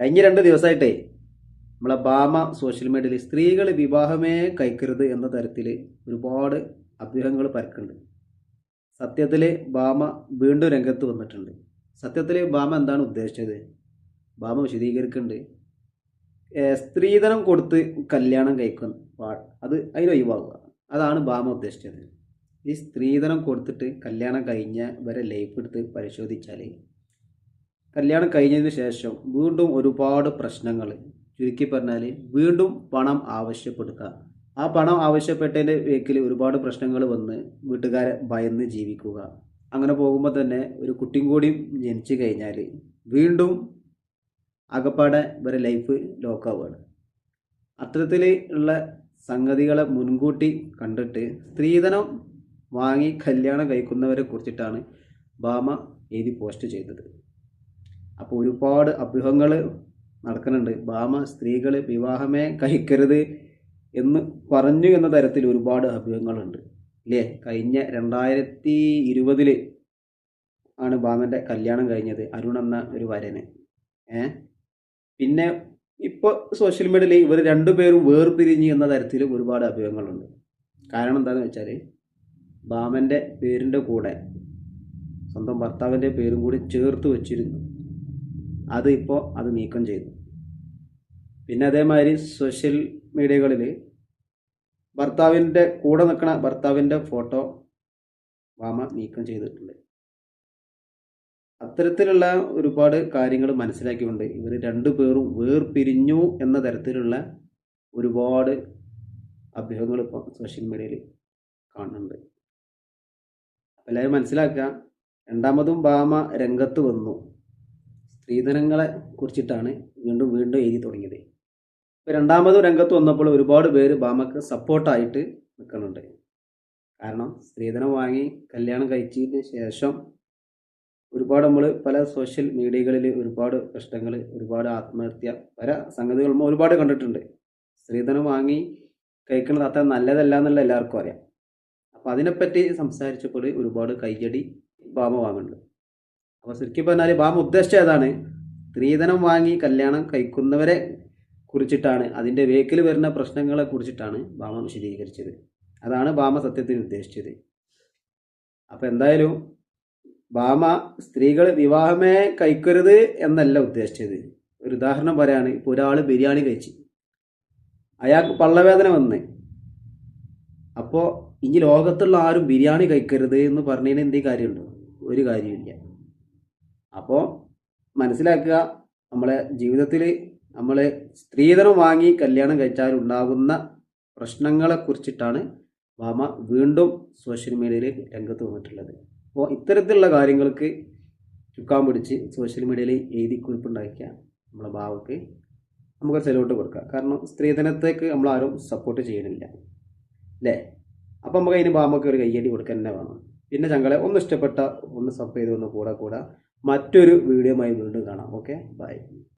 കഴിഞ്ഞ രണ്ട് ദിവസമായിട്ടേ നമ്മളെ ബാമ സോഷ്യൽ മീഡിയയിൽ സ്ത്രീകൾ വിവാഹമേ കഴിക്കരുത് എന്ന തരത്തിൽ ഒരുപാട് അഭ്യൂഹങ്ങൾ പരക്കുന്നുണ്ട്. സത്യത്തിൽ ബാമ വീണ്ടും രംഗത്ത് വന്നിട്ടുണ്ട്. സത്യത്തിൽ ബാമ എന്താണ് ഉദ്ദേശിച്ചത്? ബാമ വിശദീകരിക്കുന്നുണ്ട്. സ്ത്രീധനം കൊടുത്ത് കല്യാണം കഴിക്കും. പാ- അത് അതിന് ഒഴിവാക്കുക. അതാണ് ബാമ ഉദ്ദേശിച്ചത്. ഈ സ്ത്രീധനം കൊടുത്തിട്ട് കല്യാണം കഴിഞ്ഞ വരെ ലൈഫ് എടുത്ത് പരിശോധിച്ചാൽ കല്യാണം കഴിഞ്ഞതിന് ശേഷം വീണ്ടും ഒരുപാട് പ്രശ്നങ്ങൾ. ചുരുക്കി പറഞ്ഞാൽ വീണ്ടും പണം ആവശ്യപ്പെടുക. ആ പണം ആവശ്യപ്പെട്ടതിന്റെ വേക്കിൽ ഒരുപാട് പ്രശ്നങ്ങൾ വന്ന് വീട്ടുകാരെ ഭയന്ന് ജീവിക്കുക. അങ്ങനെ പോകുമ്പോൾ തന്നെ ഒരു കുട്ടിയും കൂടിയും ജനിച്ചു കഴിഞ്ഞാൽ വീണ്ടും അകപ്പാടെ ഇവരെ ലൈഫ് ലോക്കാവുകയാണ് അത്തരത്തിൽ ഉള്ള സംഗതികളെ മുൻകൂട്ടി കണ്ടിട്ട് സ്ത്രീധനം വാങ്ങി കല്യാണം കഴിക്കുന്നവരെ കുറിച്ചിട്ടാണ് ബാമ എഴുതി പോസ്റ്റ് ചെയ്തത്. അപ്പോൾ ഒരുപാട് അഭ്യൂഹങ്ങൾ നടക്കുന്നുണ്ട്. ഭാമ സ്ത്രീകൾ വിവാഹമേ കഴിക്കരുത് എന്ന് പറഞ്ഞു എന്ന തരത്തിൽ ഒരുപാട് അഭ്യൂഹങ്ങളുണ്ട്. ഇല്ലേ? കഴിഞ്ഞ രണ്ടായിരത്തി ഇരുപതിൽ ആണ് ഭാമന്റെ കല്യാണം കഴിഞ്ഞത് അരുൺ എന്ന ഒരു വരന്. ഏ? പിന്നെ ഇപ്പോൾ സോഷ്യൽ മീഡിയയിൽ ഇവർ രണ്ടുപേരും വേർപിരിഞ്ഞ് എന്ന തരത്തിൽ ഒരുപാട് അഭ്യൂഹങ്ങളുണ്ട്. കാരണം എന്താണെന്ന് വെച്ചാൽ ഭാമന്റെ പേരിന്റെ കൂടെ സ്വന്തം ഭർത്താവിന്റെ പേരും കൂടി ചേർത്ത് വെച്ചിരുന്നു. അത് ഇപ്പോൾ അത് നീക്കം ചെയ്തു. പിന്നെ അതേമാതിരി സോഷ്യൽ മീഡിയകളിൽ ഭർത്താവിന്റെ കൂടെ നിൽക്കുന്ന ഭർത്താവിന്റെ ഫോട്ടോ വാമ നീക്കം ചെയ്തിട്ടുണ്ട്. അത്തരത്തിലുള്ള ഒരുപാട് കാര്യങ്ങൾ മനസ്സിലാക്കിക്കൊണ്ട് ഇവർ രണ്ടു പേരും വേർപിരിഞ്ഞു എന്ന തരത്തിലുള്ള ഒരുപാട് അഭ്യൂഹങ്ങൾ ഇപ്പോൾ സോഷ്യൽ മീഡിയയിൽ കാണുന്നുണ്ട്. എല്ലാവരും മനസ്സിലാക്കുക രണ്ടാമതും ഭാമ രംഗത്ത് വന്നു. സ്ത്രീധനങ്ങളെ കുറിച്ചിട്ടാണ് വീണ്ടും വീണ്ടും എഴുതി തുടങ്ങിയത്. ഇപ്പോൾ രണ്ടാമത് രംഗത്ത് വന്നപ്പോൾ ഒരുപാട് പേര് ബാമക്ക് സപ്പോർട്ടായിട്ട് നിൽക്കുന്നുണ്ട്. കാരണം സ്ത്രീധനം വാങ്ങി കല്യാണം കഴിച്ചതിന് ശേഷം ഒരുപാട് നമ്മൾ പല സോഷ്യൽ മീഡിയകളിൽ ഒരുപാട് പ്രശ്നങ്ങൾ ഒരുപാട് ആത്മഹത്യ പല സംഗതികൾ ഒരുപാട് കണ്ടിട്ടുണ്ട്. സ്ത്രീധനം വാങ്ങി കഴിക്കുന്നത് അത്ര നല്ലതല്ല എന്നുള്ള എല്ലാവർക്കും അറിയാം. അപ്പോൾ അതിനെപ്പറ്റി സംസാരിച്ചപ്പോൾ ഒരുപാട് കൈയടി ബാമ വാങ്ങുന്നുണ്ട്. അപ്പോൾ ശരിക്കും പറഞ്ഞാൽ ബാമ ഉദ്ദേശിച്ച ഏതാണ്? സ്ത്രീധനം വാങ്ങി കല്യാണം കഴിക്കുന്നവരെ കുറിച്ചിട്ടാണ് അതിന്റെ വേക്കിൽ വരുന്ന പ്രശ്നങ്ങളെ കുറിച്ചിട്ടാണ് ബാമ വിശദീകരിച്ചത്. അതാണ് ബാമ സത്യത്തിന് ഉദ്ദേശിച്ചത്. അപ്പോൾ എന്തായാലും ബാമ സ്ത്രീകൾ വിവാഹമേ കഴിക്കരുത് എന്നല്ല ഉദ്ദേശിച്ചത്. ഒരു ഉദാഹരണം പറയാണ് ഇപ്പോൾ ഒരാൾ ബിരിയാണി കഴിച്ച് അയാൾക്ക് പള്ളവേദന വന്ന് അപ്പോൾ ഇനി ലോകത്തുള്ള ആരും ബിരിയാണി കഴിക്കരുത് എന്ന് പറഞ്ഞതിന് എന്തേ കാര്യമുണ്ടോ? ഒരു കാര്യമില്ല അപ്പോൾ മനസ്സിലാക്കുക നമ്മളെ ജീവിതത്തിൽ നമ്മൾ സ്ത്രീധനം വാങ്ങി കല്യാണം കഴിച്ചാൽ ഉണ്ടാകുന്ന പ്രശ്നങ്ങളെ കുറിച്ചിട്ടാണ് വാമ വീണ്ടും സോഷ്യൽ മീഡിയയിൽ രംഗത്ത് വന്നിട്ടുള്ളത്. അപ്പോൾ ഇത്തരത്തിലുള്ള കാര്യങ്ങൾക്ക് ചുക്കാൻ പിടിച്ച് സോഷ്യൽ മീഡിയയിൽ എഴുതി കുറിപ്പുണ്ടാക്കിയ നമ്മളെ ഭാവക്ക് നമുക്ക് സെലോട്ട് കൊടുക്കാം. കാരണം സ്ത്രീധനത്തേക്ക് നമ്മളാരും സപ്പോർട്ട് ചെയ്യണില്ല അല്ലേ? അപ്പം നമുക്ക് അതിന് ഭാമക്ക് ഒരു കയ്യടി കൊടുക്കാൻ തന്നെ വേണം. പിന്നെ ചങ്ങളെ ഒന്ന് ഇഷ്ടപ്പെട്ട ഒന്ന് സബ് ചെയ്ത് ഒന്ന് കൂടെ കൂടെ മറ്റൊരു വീഡിയോയുമായി വീണ്ടും കാണാം. Okay bye